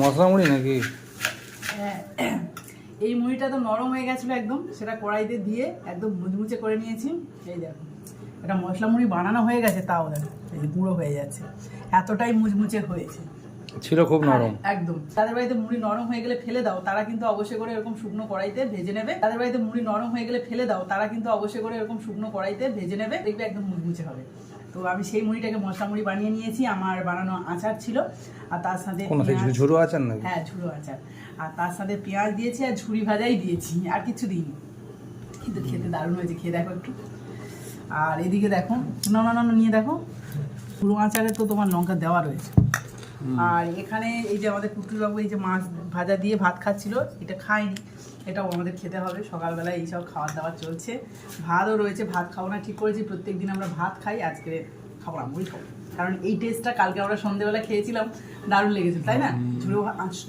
মশলা মুড়ি নাকি? হ্যাঁ। এই মুড়িটা তো নরম হয়ে গেছিল একদম সেটা কড়াইতে দিয়ে একদম মুচমুচে করে নিয়েছি। এই দেখো এটা মশলা মুড়ি বানানো হয়ে গেছে তাও দেখো এই গুঁড়ো হয়ে যাচ্ছে। এতটাই মুচমুচে হয়েছে। ছিল খুব নরম। একদম। তাদের বাড়িতে মুড়ি নরম হয়ে গেলে ফেলে দাও তারা কিন্তু অবশ্যই করে এরকম শুকনো কড়াইতে ভেজে নেবে। তাদের বাড়িতে মুড়ি নরম হয়ে গেলে ফেলে দাও তারা কিন্তু অবশ্যই করে এরকম শুকনো কড়াইতে ভেজে নেবে দেখবে একদম মুচমুচে হবে। তো আমি সেই মুড়িটাকে মশলা মুড়ি বানিয়ে নিয়েছি আমার বানানো আচার ছিল। আর তার সাথে ঝুড়ো আচার না হ্যাঁ ঝুড়ো আচার। আর তার সাথে পেঁয়াজ দিয়েছি আর ঝুড়ি ভাজাই দিয়েছি আর কিছু দিইনি। কিন্তু খেতে দারুণ হয়েছে খেয়ে দেখো একটু। আর এদিকে দেখো না না না না, নিয়ে দেখো। পুরো আচারে তো তোমার লঙ্কা দেওয়া রয়েছে। আর এখানে এই যে আমাদের কুটুরবাবু এই যে মাছ ভাজা দিয়ে ভাত খাচ্ছিল এটা খাইনি এটাও আমাদের খেতে হবে। সকালবেলা এইসব খাওয়ার দাওয়ার চলছে। ভাতও রয়েছে ভাত খাব না ঠিক করেছি। প্রত্যেক দিন আমরা ভাত খাই আজকে খাব না মুড়ি খাব। কারণ এই টেস্টটা কালকে আমরা সন্ধ্যেবেলা খেয়েছিলাম দারুণ লেগেছিল তাই না? ঝুড়ো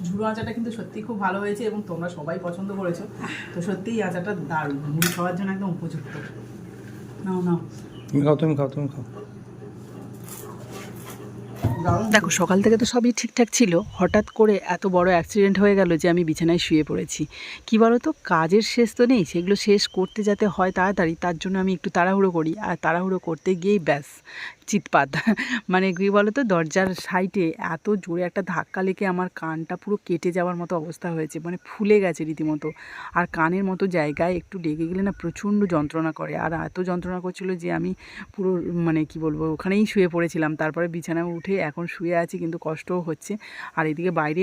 ঝুড়ো আচারটা কিন্তু সত্যি খুব ভালো হয়েছে এবং তোমরা সবাই পছন্দ করেছ। তো সত্যিই এই আচারটা দারুণ। মুড়ি খাওয়ার জন্য একদম উপযুক্ত। নাও নাও। তুমি খাও তুমি খাও তুমি খাও। দেখো সকাল থেকে তো সবই ঠিকঠাক ছিল। হঠাৎ করে এত বড় অ্যাক্সিডেন্ট হয়ে গেল যে আমি বিছানায় শুয়ে পড়েছি। কি বলো তো কাজের শেষ তো নেই সেগুলো শেষ করতে যাতে হয় তাড়াতাড়ি তার জন্য আমি একটু তাড়াহুড়ো করি। আর তাড়াহুড়ো করতে গিয়েই ব্যাস চিৎপাত। মানে কী বলো তো দরজার সাইডে এত জোরে একটা ধাক্কা লেগে আমার কানটা পুরো কেটে যাওয়ার মতো অবস্থা হয়েছে। মানে ফুলে গেছে রীতিমতো। আর কানের মতো জায়গায় একটু লেগে গেলে না প্রচণ্ড যন্ত্রণা করে। আর এত যন্ত্রণা করছিল যে আমি পুরো মানে কি বলব ওখানেই শুয়ে পড়েছিলাম। তারপরে বিছানায় উঠে এখন শুয়ে আছি, কিন্তু কষ্টও হচ্ছে। আর এদিকে বাইরে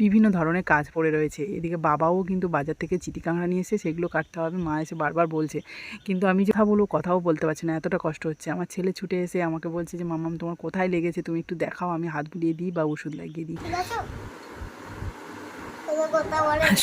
বিভিন্ন ধরনের কাজ পড়ে রয়েছে। এদিকে বাবাও কিন্তু বাজার থেকে চিটি কাঁকড়া নিয়ে এসে সেগুলো কাটতে হবে। মা এসে বারবার বলছে, কিন্তু আমি যে কথা বলব, কথাও বলতে পারছি না। এতটা কষ্ট হচ্ছে। আমার ছেলে ছুটে এসে আমাকে বলছে যে, মামাম, তোমার কোথায় লেগেছে? তুমি একটু দেখাও। আমি হাত বুলিয়ে দিই বা ওষুধ লাগিয়ে দিই।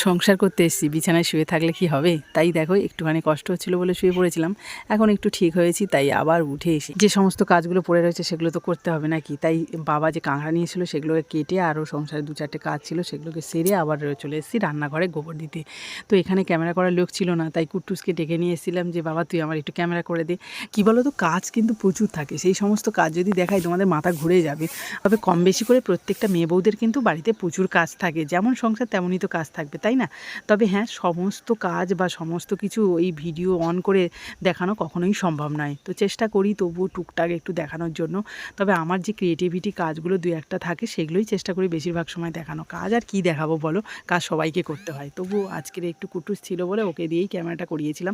সংসার করতে এসেছি, বিছানায় শুয়ে থাকলে কি হবে? তাই দেখো, একটুখানি কষ্ট হচ্ছিল বলে শুয়ে পড়েছিলাম। এখন একটু ঠিক হয়েছি, তাই আবার উঠে এসে যে সমস্ত কাজগুলো পড়ে রয়েছে সেগুলো তো করতে হবে নাকি? তাই বাবা যে কাঁকড়া নিয়েছিল সেগুলোকে কেটে আরও সংসারে দু চারটে কাজ ছিল, সেগুলোকে সেরে আবার চলে এসেছি রান্নাঘরে গোবর দিতে। তো এখানে ক্যামেরা করার লোক ছিল না, তাই কুট্টুসকে ডেকে নিয়ে এসেছিলাম যে, বাবা, তুই আমার একটু ক্যামেরা করে দে। কী বলো তো কাজ কিন্তু প্রচুর থাকে, সেই সমস্ত কাজ যদি দেখাই তোমাদের মাথা ঘুরে যাবে। তবে কম বেশি করে প্রত্যেকটা মেয়ে বউদের কিন্তু বাড়িতে প্রচুর কাজ থাকে, যেমন সংসার তেমনই তো কাজ থাকবে, তাই না? তবে হ্যাঁ সমস্ত কাজ বা সমস্ত কিছু এই ভিডিও অন করে দেখানো কখনোই সম্ভব নয়। তো চেষ্টা করি তবুও টুকটাক একটু দেখানোর জন্য। তবে আমার যে ক্রিয়েটিভিটি কাজগুলো দু একটা থাকে, সেগুলোই চেষ্টা করি বেশিরভাগ সময় দেখানো। কাজ আর কি দেখাবো বলো? কাজ সবাইকে করতে হয়। তবু আজকের একটু কুটুস ছিল বলে ওকে দিয়েই ক্যামেরাটা করিয়েছিলাম।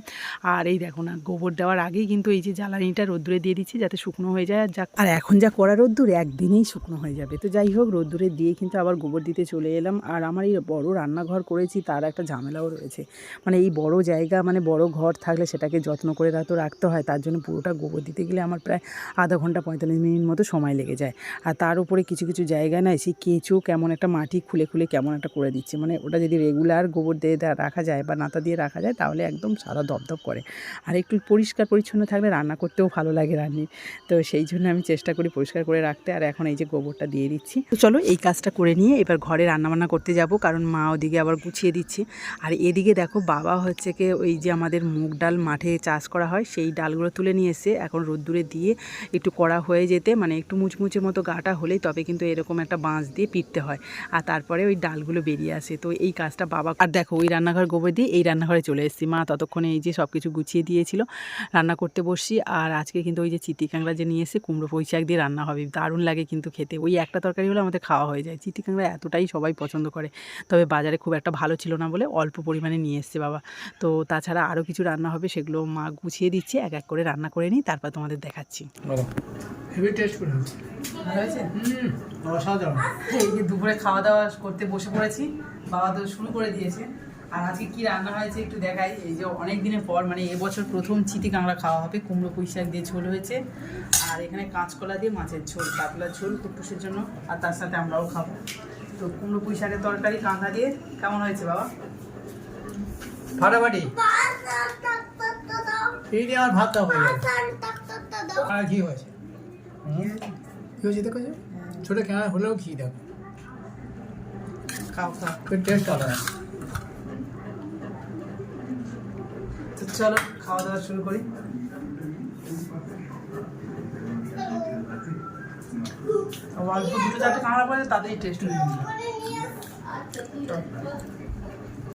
আর এই দেখো না, গোবর দেওয়ার আগেই কিন্তু এই যে জ্বালানিটা রোদ্দুরে দিয়ে দিচ্ছি যাতে শুকনো হয়ে যায় আর যা আর এখন যা করা রোদ্দুর, একদিনেই শুকনো হয়ে যাবে। তো যাই হোক, রোদ্দুরে দিয়ে কিন্তু আবার গোবর দিতে চলে এলাম। আর আমার এই বড় রান্নাঘর করেছি, তার একটা ঝামেলাও রয়েছে। মানে এই বড় জায়গা মানে বড় ঘর থাকলে সেটাকে যত্ন করে তো রাখতে হয়, তার জন্য পুরোটা গোবর দিতে গেলে আমার প্রায় আধা ঘণ্টা, পঁয়তাল্লিশ মিনিট মতো সময় লেগে যায়। আর তার উপরে কিছু কিছু জায়গা না সেই কেঁচো কেমন একটা মাটি খুলে খুলে কেমন একটা করে দিচ্ছে। মানে ওটা যদি রেগুলার গোবর দিয়ে রাখা যায় বা নাতা দিয়ে রাখা যায়, তাহলে একদম সাদা দপদপ করে। আর একটু পরিষ্কার পরিচ্ছন্ন থাকলে রান্না করতেও ভালো লাগে রান্নি। তো সেই জন্য আমি চেষ্টা করি পরিষ্কার করে রাখতে। আর এখন এই যে গোবরটা দিয়ে দিচ্ছি। তো চলো এই কাজটা করে নিয়ে এবার ঘরে রান্নাবান্না করতে যাব, কারণ মা ওদিকে আবার গুছিয়ে দিচ্ছে। আর এদিকে দেখো বাবা হচ্ছে কি ওই যে আমাদের মুগ ডাল মাঠে চাষ করা হয়, সেই ডালগুলো তুলে নিয়ে এসে এখন রোদ্দুরে দিয়ে একটু কড়া হয়ে যেতে মানে একটু মুচমুচে মতো গাটা হলেই তবে কিন্তু এরকম একটা বাঁশ দিয়ে পিটতে হয়। আর তারপরে ওই ডালগুলো বেরিয়ে আসে। তো এই কাজটা বাবা আর দেখো ওই রান্নাঘর গোবর দিয়ে এই রান্নাঘরে চলে এসেছি। মা ততক্ষণে এই যে সব কিছু গুছিয়ে দিয়েছিল, রান্না করতে বসছি। আর আজকে কিন্তু ওই যে চিতি কাঁকড়া যে নিয়ে এসে কুমড়ো পুঁই শাক দিয়ে রান্না হবে। দারুণ লাগে কিন্তু খেতে। ওই একটা তরকারি হলে আমাদের খাওয়া হয়ে যায়। চিতি কাঁকড়া এতটাই সবাই পছন্দ করে। তবে বাজারে খুব একটা ভালো ছিল না বলে অল্প পরিমাণে নিয়ে এসছে বাবা। তো তাছাড়া আরও কিছু রান্না হবে সেগুলো মা গুছিয়ে দিচ্ছে এক এক করে রান্না করে নিই তারপর তোমাদের দেখাচ্ছি। বলো হেভি টেস্ট করে ভালো হয়েছে? অসাধারণ এই যে দুপুরে খাওয়া দাওয়া করতে বসে পড়েছি বাবা তো শুরু করে দিয়েছে। আর আজকে কি রান্না হয়েছে একটু দেখাই। এই যে অনেক দিনের পর মানে এবছর প্রথম চিতি কাঁকড়া খাওয়া হবে কুমড়ো পুঁই শাক দিয়ে ঝোল হয়েছে। আর এখানে কাঁচকলা দিয়ে মাছের ঝোল কাতলার ঝোল কুটুসের জন্য আর তার সাথে আমরাও খাব। তো কুমড়ো পুঁই শাকের তরকারি কাঁকড়া দিয়ে। কেমন হয়েছে বাবা? ফাটাফাটি। এই দিয়ে আমার ভাতটা হয়ে যাবে আর ঘি হয়েছে। কি হয়েছে দেখো যে? ছোট কেনা হলেও ঘি দেখো খাও খাও। টেস্ট আলাদা। তো চলো খাওয়া দাওয়া শুরু করি। অল্প দুটো চারটে কাঁকড়া পড়ে তাতেই টেস্ট হয়ে টক